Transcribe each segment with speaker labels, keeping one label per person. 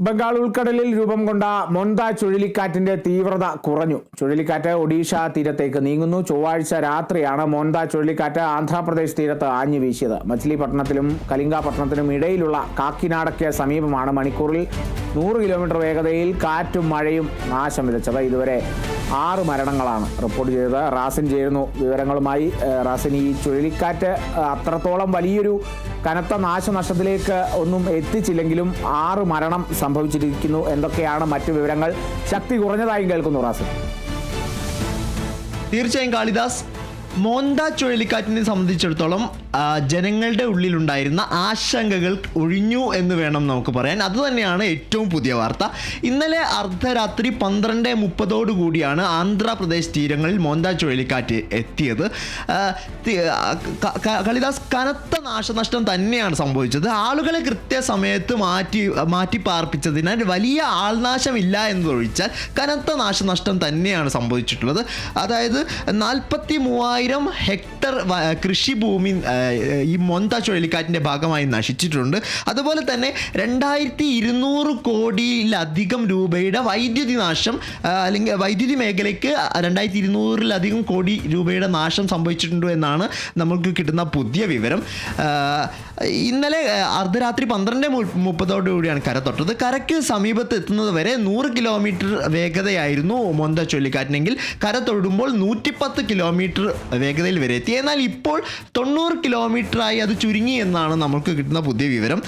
Speaker 1: ബംഗാൾ ഉൾക്കടലിൽ രൂപം കൊണ്ട മൊന്ത ചുഴലിക്കാറ്റിന്റെ തീവ്രത കുറഞ്ഞു. ചുഴലിക്കാറ്റ് ഒഡീഷ തീരത്തേക്ക് നീങ്ങുന്നു. ചൊവ്വാഴ്ച രാത്രിയാണ് മൊന്ത ചുഴലിക്കാറ്റ് ആന്ധ്രാപ്രദേശ് തീരത്ത് ആഞ്ഞു വീശിയത്. മച്ചിലിപട്ടണത്തിലും കലിംഗപട്ടണത്തിനും ഇടയിലുള്ള കാക്കിനാടയ്ക്ക് സമീപമാണ് മണിക്കൂറിൽ നൂറ് കിലോമീറ്റർ വേഗതയിൽ കാറ്റും മഴയും നാശം വിതച്ചത്. ഇതുവരെ ആറ് മരണങ്ങളാണ് റിപ്പോർട്ട് ചെയ്തത്. റാസിൻ ചേരുന്നു വിവരങ്ങളുമായി. റാസിൻ ഈ ചുഴലിക്കാറ്റ് അത്രത്തോളം വലിയൊരു കനത്ത നാശനഷ്ടത്തിലേക്ക് ഒന്നും എത്തിച്ചില്ലെങ്കിലും ആറ് മരണം സംഭവിച്ചിരിക്കുന്നു എന്തൊക്കെയാണ് മറ്റു വിവരങ്ങൾ. ശക്തി കുറഞ്ഞതായും കേൾക്കുന്നു റാസിൻ.
Speaker 2: തീർച്ചയായും കാളിദാസ് മോന്ത ചുഴലിക്കാറ്റിനെ സംബന്ധിച്ചിടത്തോളം ജനങ്ങളുടെ ഉള്ളിലുണ്ടായിരുന്ന ആശങ്കകൾ ഒഴിഞ്ഞു എന്ന് വേണം നമുക്ക് പറയാൻ. അതുതന്നെയാണ് ഏറ്റവും പുതിയ വാർത്ത. ഇന്നലെ അർദ്ധരാത്രി പന്ത്രണ്ട് മുപ്പതോടു കൂടിയാണ് ആന്ധ്രാപ്രദേശ് തീരങ്ങളിൽ മോന്ത ചുഴലിക്കാറ്റ് എത്തിയത്. കളിദാസ് കനത്ത നാശനഷ്ടം തന്നെയാണ് സംഭവിച്ചത്. ആളുകളെ കൃത്യസമയത്ത് മാറ്റി മാറ്റി പാർപ്പിച്ചതിനാൽ വലിയ ആൾനാശമില്ല എന്നതൊഴിച്ചാൽ കനത്ത നാശനഷ്ടം തന്നെയാണ് സംഭവിച്ചിട്ടുള്ളത്. അതായത് നാൽപ്പത്തി മൂവായിരം ഹെക്ടർ കൃഷിഭൂമി ഈ മൊന്ത ചുഴലിക്കാറ്റിന്റെ ഭാഗമായി നശിച്ചിട്ടുണ്ട്. അതുപോലെ തന്നെ രണ്ടായിരത്തി ഇരുന്നൂറ് കോടിയിലധികം രൂപയുടെ വൈദ്യുതി നാശം അല്ലെങ്കിൽ വൈദ്യുതി മേഖലയ്ക്ക് രണ്ടായിരത്തി ഇരുന്നൂറിലധികം കോടി രൂപയുടെ നാശം സംഭവിച്ചിട്ടുണ്ട് എന്നാണ് നമുക്ക് കിട്ടുന്ന പുതിയ വിവരം. ഇന്നലെ അർദ്ധരാത്രി പന്ത്രണ്ട് മുപ്പതോടുകൂടിയാണ് കര തൊട്ടത്. കരയ്ക്ക് സമീപത്ത് എത്തുന്നത് വരെ നൂറ് കിലോമീറ്റർ വേഗതയായിരുന്നു മൊന്ത ചുഴലിക്കാറ്റിനെങ്കിൽ. കര തൊടുമ്പോൾ നൂറ്റിപ്പത്ത് കിലോമീറ്റർ വേഗതയിൽ വരെ എത്തി. എന്നാൽ ഇപ്പോൾ തൊണ്ണൂറ് കിലോമീറ്ററായി അത് ചുരുങ്ങി എന്നാണ് നമുക്ക് കിട്ടുന്ന പുതിയ വിവരം.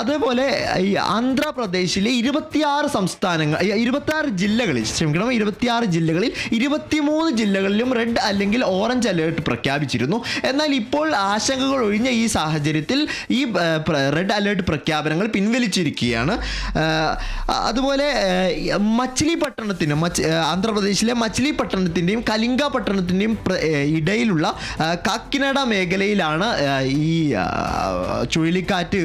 Speaker 2: അതേപോലെ ഈ ആന്ധ്രാപ്രദേശിലെ ഇരുപത്തിയാറ് സംസ്ഥാനങ്ങൾ ഇരുപത്തിയാറ് ജില്ലകളിൽ ക്ഷമിക്കണം ഇരുപത്തിയാറ് ജില്ലകളിൽ ഇരുപത്തിമൂന്ന് ജില്ലകളിലും റെഡ് അല്ലെങ്കിൽ ഓറഞ്ച് അലേർട്ട് പ്രഖ്യാപിച്ചിരുന്നു. എന്നാൽ ഇപ്പോൾ ആശങ്കകൾ ഒഴിഞ്ഞ ഈ സാഹചര്യത്തിൽ ഈ റെഡ് അലേർട്ട് പ്രഖ്യാപനങ്ങൾ പിൻവലിച്ചിരിക്കുകയാണ്. അതുപോലെ മച്ചിലി മച്ചിലിപട്ടണത്തിന് മച്ച് ആന്ധ്രാപ്രദേശിലെ മച്ചിലിപട്ടണത്തിന്റെയും കലിംഗ പട്ടണത്തിന്റെയും ഇടയിലുള്ള കാക്കിനട മേഖലയിലാണ് ഈ ചുഴലിക്കാറ്റ്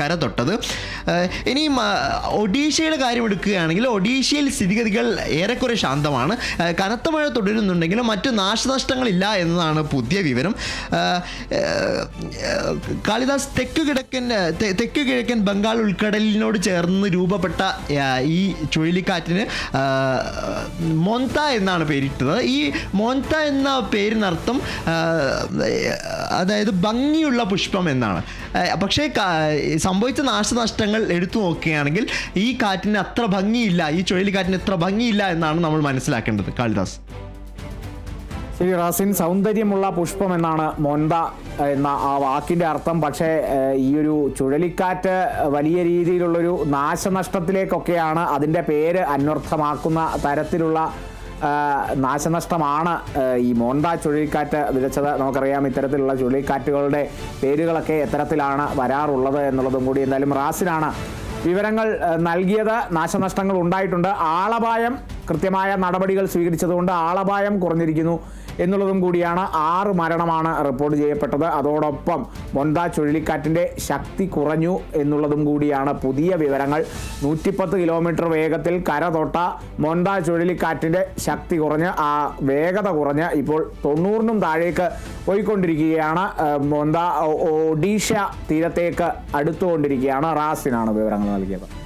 Speaker 2: കര തൊട്ടത്. ഇനിയും ഒഡീഷയുടെ കാര്യം എടുക്കുകയാണെങ്കിൽ ഒഡീഷയിൽ സ്ഥിതിഗതികൾ ഏറെക്കുറെ ശാന്തമാണ്. കനത്ത മഴ തുടരുന്നുണ്ടെങ്കിലും മറ്റ് നാശനഷ്ടങ്ങളില്ല എന്നതാണ് പുതിയ വിവരം. കാളിദാസ് തെക്ക് കിഴക്കൻ തെക്ക് കിഴക്കൻ ബംഗാൾ ഉൾക്കടലിനോട് ചേർന്ന് രൂപപ്പെട്ട ഈ ചുഴലിക്കാറ്റിന് മോന്ത എന്നാണ് പേരിട്ടത്. ഈ മോന്ത എന്ന പേരിനർത്ഥം അതായത് ഭംഗിയുള്ള പുഷ്പം എന്നാണ്. പക്ഷേ സംഭവിച്ച നാശനഷ്ടങ്ങൾ എടുത്തു നോക്കുകയാണെങ്കിൽ ഈ കാറ്റിന് അത്ര ഭംഗിയില്ല ഈ ചുഴലിക്കാറ്റിന് അത്ര ഭംഗിയില്ല എന്നാണ് നമ്മൾ മനസ്സിലാക്കേണ്ടത്. കാളിദാസ്.
Speaker 1: ശരി റാസിൻ സൗന്ദര്യമുള്ള പുഷ്പം എന്നാണ് മൊന്ത എന്ന ആ വാക്കിന്റെ അർത്ഥം. പക്ഷേ ഈ ഒരു ചുഴലിക്കാറ്റ് വലിയ രീതിയിലുള്ളൊരു നാശനഷ്ടത്തിലേക്കൊക്കെയാണ് അതിന്റെ പേര് അന്വർത്ഥമാക്കുന്ന തരത്തിലുള്ള നാശനഷ്ടമാണ് ഈ മോന്ത ചുഴലിക്കാറ്റ് വിതച്ചത്. നമുക്കറിയാം ഇത്തരത്തിലുള്ള ചുഴലിക്കാറ്റുകളുടെ പേരുകളൊക്കെ എത്തരത്തിലാണ് വരാറുള്ളത് എന്നുള്ളതും കൂടി എന്തായാലും റാസിനാണ് വിവരങ്ങൾ നൽകിയത്. നാശനഷ്ടങ്ങൾ ഉണ്ടായിട്ടുണ്ട്. ആളപായം കൃത്യമായ നടപടികൾ സ്വീകരിച്ചതുകൊണ്ട് ആളപായം കുറഞ്ഞിരിക്കുന്നു എന്നുള്ളതും കൂടിയാണ് ആറ് മരണമാണ് റിപ്പോർട്ട് ചെയ്യപ്പെട്ടത്. അതോടൊപ്പം മൊന്ത ചുഴലിക്കാറ്റിന്റെ ശക്തി കുറഞ്ഞു എന്നുള്ളതും കൂടിയാണ് പുതിയ വിവരങ്ങൾ. നൂറ്റിപ്പത്ത് കിലോമീറ്റർ വേഗത്തിൽ കര തൊട്ട മൊന്ത ചുഴലിക്കാറ്റിന്റെ ശക്തി കുറഞ്ഞ് ആ വേഗത കുറഞ്ഞ് ഇപ്പോൾ തൊണ്ണൂറിനും താഴേക്ക് പോയിക്കൊണ്ടിരിക്കുകയാണ്. മൊന്ത ഒഡീഷ തീരത്തേക്ക് അടുത്തുകൊണ്ടിരിക്കുകയാണ്. റാസിനാണ് വിവരങ്ങൾ നൽകിയത്.